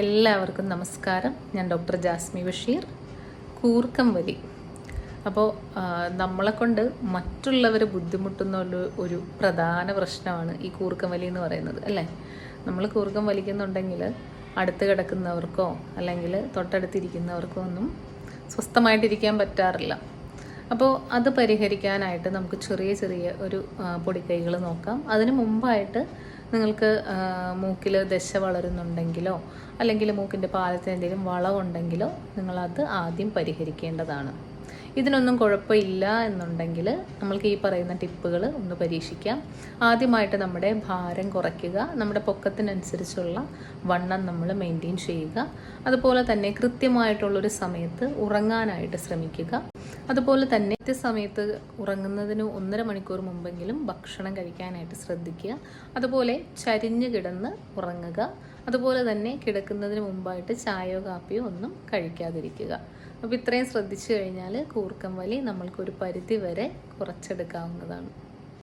എല്ലാവർക്കും നമസ്കാരം. ഞാൻ ഡോക്ടർ ജാസ്മി ബഷീർ കൂർക്കം വലി. അപ്പോൾ നമ്മളെ കൊണ്ട് മറ്റുള്ളവരെ ബുദ്ധിമുട്ടുന്ന ഒരു ഒരു പ്രധാന പ്രശ്നമാണ് ഈ കൂർക്കം വലി എന്ന് പറയുന്നത് അല്ലേ? നമ്മൾ കൂർക്കം വലിക്കുന്നുണ്ടെങ്കിൽ അടുത്ത് കിടക്കുന്നവർക്കോ അല്ലെങ്കിൽ തൊട്ടടുത്തിരിക്കുന്നവർക്കോ ഒന്നും സ്വസ്ഥമായിട്ടിരിക്കാൻ പറ്റാറില്ല. അപ്പോൾ അത് പരിഹരിക്കാനായിട്ട് നമുക്ക് ചെറിയ ചെറിയ ഒരു പൊടിക്കൈകൾ നോക്കാം. അതിന് മുമ്പായിട്ട് നിങ്ങൾക്ക് മൂക്കിൽ ദശ വളരുന്നുണ്ടെങ്കിലോ അല്ലെങ്കിൽ മൂക്കിന്റെ പാലത്തിന് എന്തെങ്കിലും വളവുണ്ടെങ്കിലോ നിങ്ങളത് ആദ്യം പരിഹരിക്കേണ്ടതാണ്. ഇതിനൊന്നും കുഴപ്പമില്ല എന്നുണ്ടെങ്കിൽ നമ്മൾക്ക് ഈ പറയുന്ന ടിപ്പുകൾ ഒന്ന് പരീക്ഷിക്കാം. ആദ്യമായിട്ട് നമ്മുടെ ഭാരം കുറയ്ക്കുക നമ്മുടെ പൊക്കത്തിനനുസരിച്ചുള്ള വണ്ണം നമ്മൾ മെയിന്റെയിൻ ചെയ്യുക. അതുപോലെ തന്നെ കൃത്യമായിട്ടുള്ളൊരു സമയത്ത് ഉറങ്ങാനായിട്ട് ശ്രമിക്കുക. അതുപോലെ തന്നെ കൃത്യസമയത്ത് ഉറങ്ങുന്നതിന് ഒന്നര മണിക്കൂർ മുമ്പെങ്കിലും ഭക്ഷണം കഴിക്കാനായിട്ട് ശ്രദ്ധിക്കുക. അതുപോലെ ചരിഞ്ഞു കിടന്ന് ഉറങ്ങുക. അതുപോലെ തന്നെ കിടക്കുന്നതിന് മുമ്പായിട്ട് ചായയോ കാപ്പിയോ ഒന്നും കഴിക്കാതിരിക്കുക. അപ്പോൾ ഇത്രയും ശ്രദ്ധിച്ചു കഴിഞ്ഞാൽ കൂർക്കം വലി നമ്മൾക്കൊരു പരിധി വരെ കുറച്ചെടുക്കാവുന്നതാണ്.